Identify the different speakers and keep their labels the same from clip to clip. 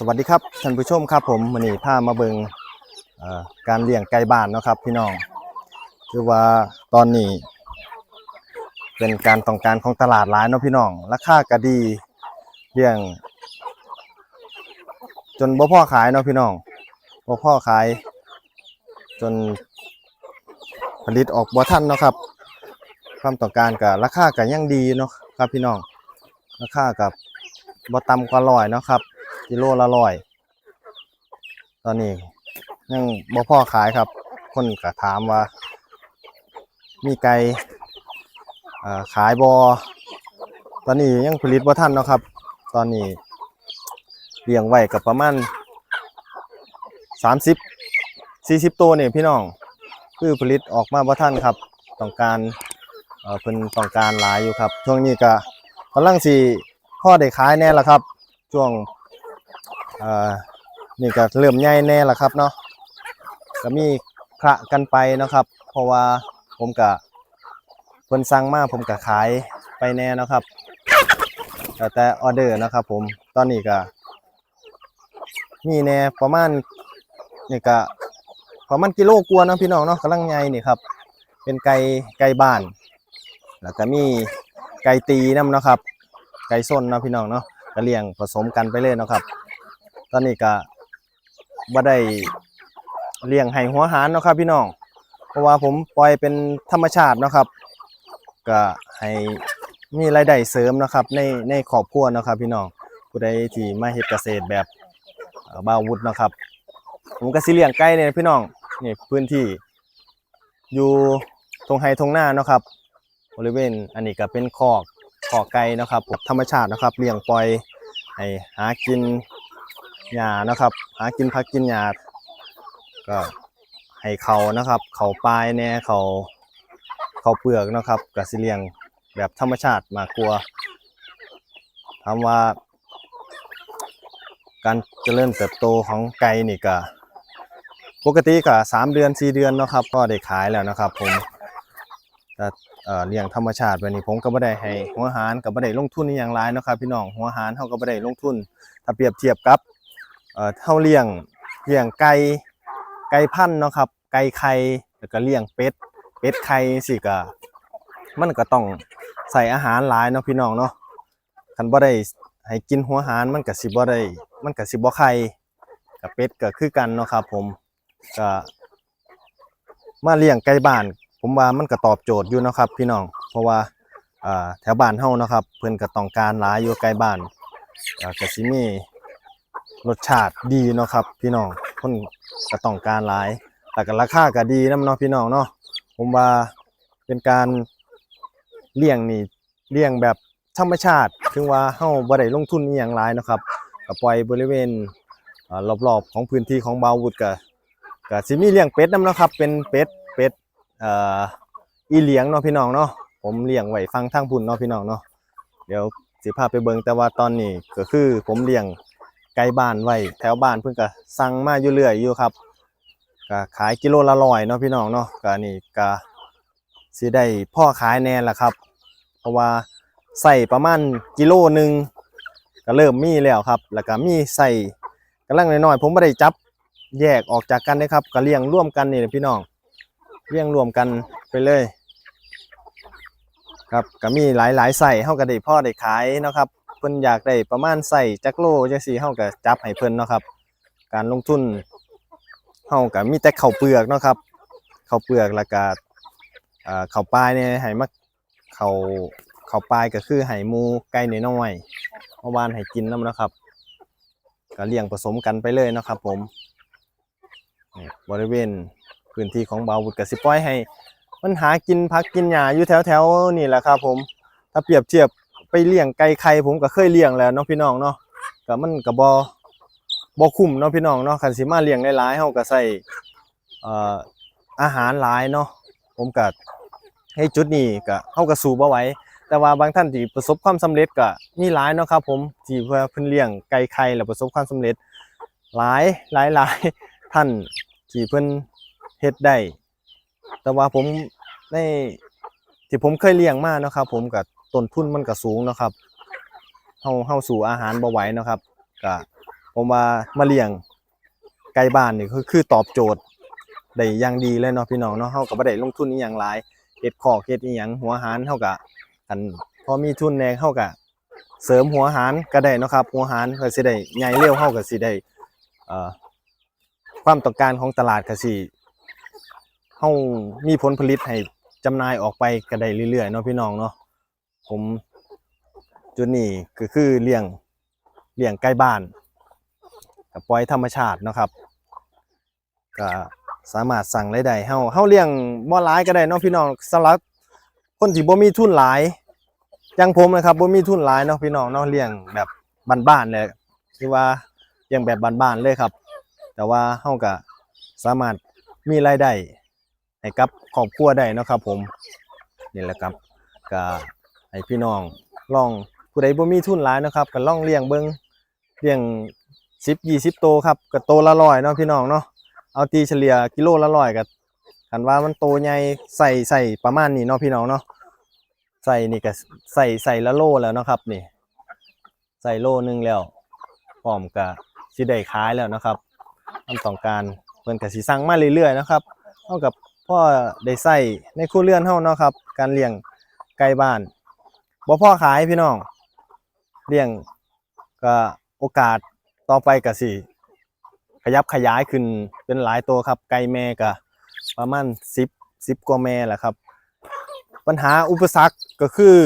Speaker 1: สวัสดีครับท่านผู้ชมครับผมวันนี้พามาเบิงการเลี้ยงไก่บ้านเนาะครับพี่น้องคือว่าตอนนี้ เป็นการต้องการของตลาดหลายเนาะพี่น้องราคาก็ดีเลี้ยง จนบ่พ่อขายเนาะพี่น้องบ่พ่อขาย จนผลิตออกบ่ทันเนาะครับ ความต้องการกับราคาก็ยังดีเนาะครับพี่น้องราคากับบ่ต่ำกว่าร้อยเนาะครับ กิโลละร้อย ตอนนี้ยังบ่พ่อขายครับ คนก็ถามว่า มีไก่ขายบอตอนนี้ยังผลิตบ่ทันเนาะครับ ตอนนี้เลี้ยงไว้กับประมาณ30 40ตัวนี่พี่น้องคือผลิตออกมาบ่ทันครับ ต้องการเอ่อเพิ่นต้องการหลายอยู่ครับ ช่วงนี้ก็กำลังสิพ่อได้ขายแน่ละครับ ช่วง อ่อนี่ก็เริ่มใหญ่แน่ละครับเนาะก็มีคละกันไปนะครับ เพราะว่าผมก็เพิ่นสั่งมาผมก็ขายไปแน่นะครับแต่ออเดอร์นะครับ ผมตอนนี้ก็มีแน่ประมาณนี่ก็ประมาณกิโลกว่านะพี่น้องเนาะกำลังใหญ่นี่ครับ เป็นไก่ไก่บ้าน แล้วก็มีไก่ตีน้ำเนาะครับ ไก่ส้นนะพี่น้องเนาะก็เลี้ยงผสมกันไปเลยเนาะครับ ตอนนี้ก็บ่ได้เลี้ยงให้หัวหารเนาะครับพี่น้อง เพราะว่าผมปล่อยเป็นธรรมชาติเนาะครับ ก็ให้มีรายได้เสริมนะครับ ในในครอบครัวเนาะครับ พี่น้องผู้ใดที่มาเฮ็ดเกษตรแบบบ่าววุฒิเนาะครับ ผมก็สิเลี้ยงไก่เนี่ยพี่น้องนี่พื้นที่ อยู่ตรงไฮทงหน้าเนาะครับบริเวณอันนี้ก็เป็นคอกคอกไก่นะครับธรรมชาตินะครับเลี้ยงปล่อยให้หากิน หญ้านะครับ หากินพักกินหญ้าก็ให้เขานะครับ เขาปลายแน่เขาเขาเปลือกนะครับก็สิเลียงแบบธรรมชาติมากกว่าถามว่า การเจริญเติบโตของไก่นี่ก็ปกติก็สามเดือนสี่เดือนเนาะครับ ก็ได้ขายแล้วนะครับ ผมแต่เออเลี้ยงธรรมชาติแบบนี้ผมก็บ่ได้ให้หัวอาหารก็บ่ได้ลงทุนอย่างหลายเนะครับ พี่น้องหัวอาหารเฮาก็บ่ได้ลงทุน ถ้าเปรียบเทียบกับ เอ่อเฮาเลี้ยงเลี้ยงไก่ไก่พันธุ์เนาะครับ ไก่ไข่แล้วก็เลี้ยงเป็ดเป็ดไข่สิก็มันก็ต้องใส่อาหารหลายเนาะพี่น้องเนาะคันบ่ได้ให้กินหัวอาหารมันก็สิบ่ได้มันก็สิบ่ไข่กับเป็ดก็คือกันเนาะครับ ผมก็มาเลี้ยงไก่บ้าน ผมว่ามันก็ตอบโจทย์อยู่เนาะครับ พี่น้อง เพราะว่าอ่าแถวบ้านเฮาเนาะครับ เพิ่นก็ต้องการหลายอยู่ไกลบ้านก็สิมี รสชาติดีเนาะครับ พี่น้องเพิ่นก็ต้องการหลายแล้วก็ราคาก็ดีนํเนาะพี่น้องเนาะผมว่าเป็นการเลี้ยงนี่เลี้ยงแบบธรรมชาติ ถึงว่าเฮาบ่ได้ลงทุนอีหยังหลายเนาะครับก็ปล่อยบริเวณรอบๆของพื้นที่ของบาววุฒก็ก็สิมีเลี้ยงเป็ดนํเนาะครับ เป็นเป็ดเป็ดเอ่ออีเลี้ยงเนาะพี่น้องเนาะผมเลี้ยงไว้ฟังทางพุ่นเนาะพี่น้องเนาะเดี๋ยวสิพาไปเบิ่งแต่ว่าตอนนี้ก็คือผมเลี้ยง ไก่บ้านไว้แถวบ้านเพิ่นก็สั่งมาอยู่เรื่อยอยู่ครับก็ขายกิโลละร้อยเนาะพี่น้องเนาะก็นี่ก็สิได้พ่อขายแน่ละครับ เพราะว่าใส่ประมาณกิโลหนึ่งก็เริ่มมีแล้วครับ แล้วก็มีใส่กำลังน้อยๆผมไม่ได้จับแยกออกจากกันนะครับก็เลี้ยงร่วมกันนี่แหละพี่น้องเลี้ยงรวมกันไปเลย ครับก็มีหลายๆใส่เฮาก็ได้พ่อได้ขายเนาะครับ เพิ่นอยากได้ประมาณใส่จักโลจังซี่เฮาก็จับให้เพิ่นเนาะครับ การลงทุนเฮาก็มีแต่ข้าวเปลือกเนาะครับข้าวเปลือกแล้วก็อ่าข้าวปลายเนี่ยให้มาข้าวข้าวปลายก็คือให้หมูไก่น้อยๆเมื่อวานให้กินนำเนาะครับก็เลี้ยงผสมกันไปเลยเนาะครับผมบริเวณพื้นที่ของบาววุฒกสิปล่อยให้ มันหากินพักกินหญ้าอยู่แถวๆนี่แหละครับผม ถ้าเปรียบเทียบ ไปเลี้ยงไก่ไข่ผมก็เคยเลี้ยงแล้วเนาะพี่น้องเนาะก็มันก็บ่บ่คุ้มเนาะพี่น้องเนาะคันสิมาเลี้ยงหลายๆเฮาก็ใส่เอ่ออาหารหลายเนาะผมก็ให้จุดนี้ก็เฮาก็สู้บ่ไหวแต่ว่าบางท่านที่ประสบความสำเร็จก็มีหลายเนาะครับ ผมที่เพื่อเพิ่นเลี้ยงไก่ไข่แล้วประสบความสำเร็จ หลายหลายหลายท่านที่เพิ่นเฮ็ดได้แต่ว่าผมในที่ผมเคยเลี้ยงมาเนาะครับ ผมกับ ต้นทุนมันก็สูงนะครับเฮาเฮาสู่อาหารบ่ไหวนะครับก็ผมว่ามาเลี้ยงไก่บ้านนี่คือคือตอบโจทย์ได้อย่างดีเลยเนาะพี่น้องเนาะเฮาก็บ่ได้ลงทุนอีหยังหลายเฮ็ดคอกเฮ็ดอีหยังหัวอาหารเฮาก็คันพอมีทุนแหน่เฮาก็เสริมหัวอาหารก็ได้นะครับ หัวอาหารก็สิได้ใหญ่เร็วเฮาก็สิได้เอ่อความต้องการของตลาดก็สิเฮามีผลผลิตให้จำหน่ายออกไปก็ได้เรื่อยๆเนาะพี่น้องเนาะ ผมจุดนี้ก็คือเลี้ยงเลี้ยงไก่บ้านกับปล่อยธรรมชาตินะครับก็สามารถสั่งรายได้เฮาเฮาเลี้ยงบ่หลายก็ได้เนาะพี่น้องสำหรับคนที่บ่มีทุนหลายอย่างผมนะครับบ่มีทุนหลายเนาะพี่น้องเนาะเลี้ยงแบบบ้านๆเลยคือว่าเลี้ยงแบบบ้านๆเลยครับ แต่ว่าเฮาก็สามารถมีรายได้ให้กับครอบครัวได้นะครับผมนี่แหละครับก็ ให้พี่น้องลองผู้ใดบ่มีทุนหลายนะครับก็ลองเลี้ยงเบิ่งเลี้ยง10 20โตวครับก็โตละร้อยเนาะพี่น้องเนาะเอาตีเฉลี่ยกิโลละร้อยกับกันว่ามันโตใหญ่ใส่ใส่ประมาณนี้เนาะพี่น้องเนาะใส่นี่ก็ใส่ใส่ละโลแล้วนะครับนี่ ใส่โลนึงแล้วพร้อมกับสิได้ขายแล้วนะครับทำต้องการเพิ่นก็สิสั่งมาเรื่อยๆนะครับเท่ากับพ่อได้ใส่ในครัวเรื่อนเฮาเนาะครับ การเลี้ยงไก่บ้าน บ่พ่อขายพี่น้องเลี้ยงก็โอกาสต่อไปก็สิขยับขยายขึ้นเป็นหลายตัวครับ ไก่แม่ก็ประมาณ10 10กว่าแม่แหละครับ ปัญหาอุปสรรคก็คือ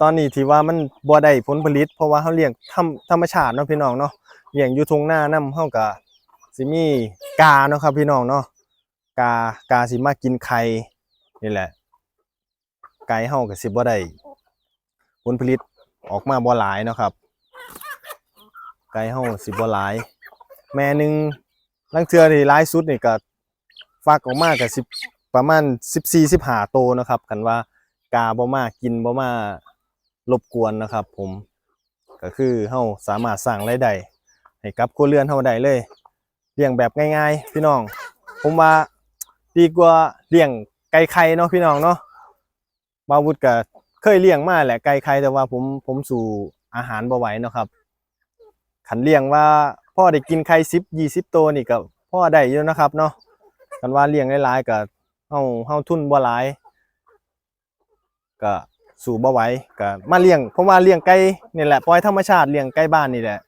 Speaker 1: ตอนนี้ที่ว่ามันบ่ได้ผลผลิต เพราะว่าเฮาเลี้ยงธรรมธรรมชาติเนาะพี่น้องเนาะเลี้ยงอยู่ทุ่งนานํเฮาก็สิมีกาเนาะครับพี่น้องเนาะกากาสิมากินไข่นี่แหละ ไก่เฮาก็สิบ่ได้ ผลผลิตออกมาบ่หลายเนาะครับ ไก่เฮาสิบ่หลาย แม่หนึ่งลังเทือที่ร้ายสุดนี่ก็ฟักออกมาก็สิบประมาณสิบสี่สิบห้าโตนะครับกันว่ากาบ่มากินบ่มารบกวนนะครับ ผมก็คือเฮาสามารถสร้างรายได้ให้กับครัวเรือนเฮาได้เลยเลี้ยงแบบง่ายๆ พี่น้อง ผมว่าดีกว่าเลี้ยงไก่ไข่เนาะพี่น้องเนาะบาวุฒก็ เคยเลี้ยงมาแหละไก่ไข่แต่ว่าผมผมสู่อาหารบ่ไหวเนาะครับขันเลี้ยงว่าพ่อได้กินไข่สิบยี่สิบตัวนี่ก็พ่อได้อยู่นะครับเนาะกันว่าเลี้ยงหลายๆก็เฮาเฮาทุนบ่หลายก็สู่บ่ไหวก็มาเลี้ยงผมว่าเลี้ยงไก่นี่แหละปล่อยธรรมชาติเลี้ยงไก่บ้านนี่แหละ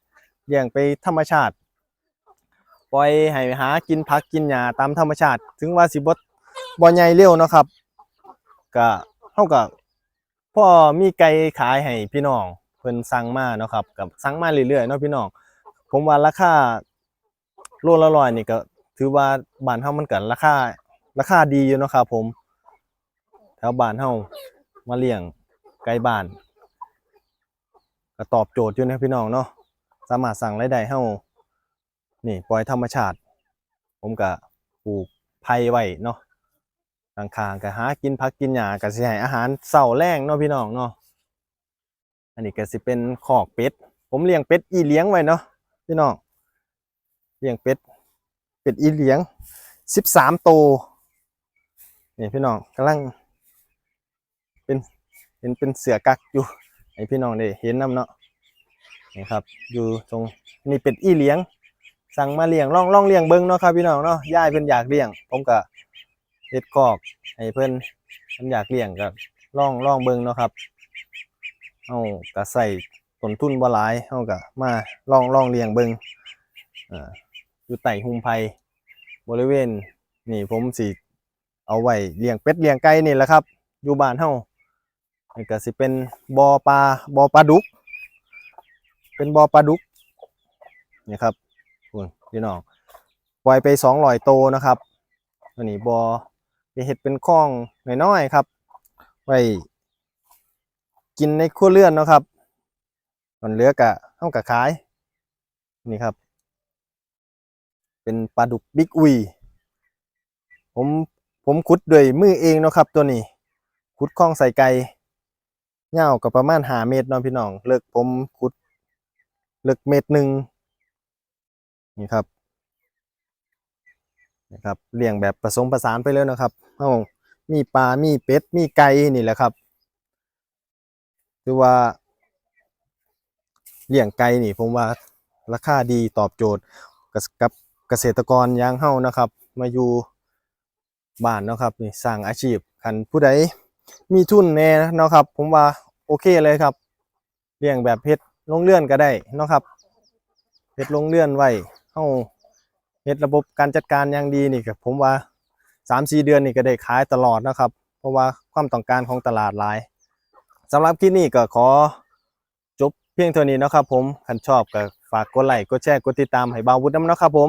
Speaker 1: เลี้ยงไปธรรมชาติปล่อยให้หากินผักกินหญ้าตามธรรมชาติ ถึงว่าสิบ่บ่ใหญ่เร็วเนาะครับก็เฮาก็ พ่อมีไก่ขายให้พี่น้องเพิ่นสั่งมาเนาะครับกับสั่งมาเรื่อยๆเนาะพี่น้องผมว่าราคาโลละร้อยนี่ก็ ถือว่าบ้านเฮามันก็ราคาราคาดีอยู่เนาะครับผมแถวบ้านเฮามาเลี้ยงไก่บ้านก็ตอบโจทย์อยู่นะพี่น้องเนาะสามารถสั่งรายได้เฮานี่ปล่อยธรรมชาติ ผมก็ปลูกไผ่ไว้เนาะ ข้างๆก็หากินผักกินหญ้าก็สิให้อาหารเช้าแลงเนาะพี่น้องเนาะอันนี้ก็สิเป็นคอกเป็ด ผมเลี้ยงเป็ดอีเลี้ยงไว้เนาะพี่น้องเลี้ยงเป็ดเป็ดอีเลี้ยงสิบสามโตวนี่พี่น้องกำลังเป็นเป็นเป็นเสือกักอยู่ให้พี่น้องได้เห็นน้ำเนาะนี่ครับ อยู่ตรงนี่เป็ดอีเลี้ยง สั่งมาเลี้ยงล่องล่องเลี้ยงเบิ้งเนาะครับพี่น้องเนาะย่ายเพิ่นอยากเลี้ยง ผมก็ เฮ็ดกอกให้เพิ่นเพิ่นอยากเลี้ยงก็ล่องล่องเบิ้งเนาะครับเอาก็ใส่ต้นทุนบ่หลายเฮาก็มาลองลองเลี้ยงเบิ่งอ่าอยู่ใต้หุมไผ่บริเวณนี่ผมสิเอาไว้เลี้ยงเป็ดเลี้ยงไก่นี่แหละครับ อยู่บ้านเฮานี่ก็สิเป็นบ่อปลาบ่อปลาดุก เป็นบ่อปลาดุกนี่ครับคุณพี่น้องปล่อยไป200โตวนะครับอันนี้บ่อ ไปเฮ็ดเป็นคลองน้อยๆครับ ไว้กินในครัวเรือนเนาะครับมันเหลือกะเฮากะขาย นี่ครับ เป็นปลาดุกบิ๊กอุยผมผมขุดด้วยมือเองเนาะครับ ตัวนี้ขุดคลองใส่ไก่ยาวก็ประมาณหาเมตรเนาะพี่น้องเลิกผมขุดเลิกเมตรหนึ่งนี่ครับ นะครับเลี้ยงแบบผสมผสานไปเลยนะครับเฮามีปลา มีเป็ด มีไก่นี่แหละครับคือว่าเลี้ยงไก่นี่ผมว่าราคาดีตอบโจทย์กับกบเกษตรกรย่างเฮานะครับ มาอยู่บ้านนะครับนี่สร้างอาชีพคันผู้ใดมีทุนแน่นะครับ ผมว่าโอเคเลยครับเลี้ยงแบบเฮ็ดลงเลื่อนก็ได้นะครับเฮ็ดลงเลื่อนไว้เฮา เฮ็ดระบบการจัดการอย่างดีนี่ก็ผมว่า3-4เดือนนี่ก็ได้ขายตลอดนะครับ เพราะว่าความต้องการของตลาดหลายสำหรับคลิปนี้ก็ขอจบเพียงเท่านี้นะครับผมคันชอบก็ฝากกดไลค์กดแชร์กดติดตามให้บาววุฒิน้ำเนาะครับผม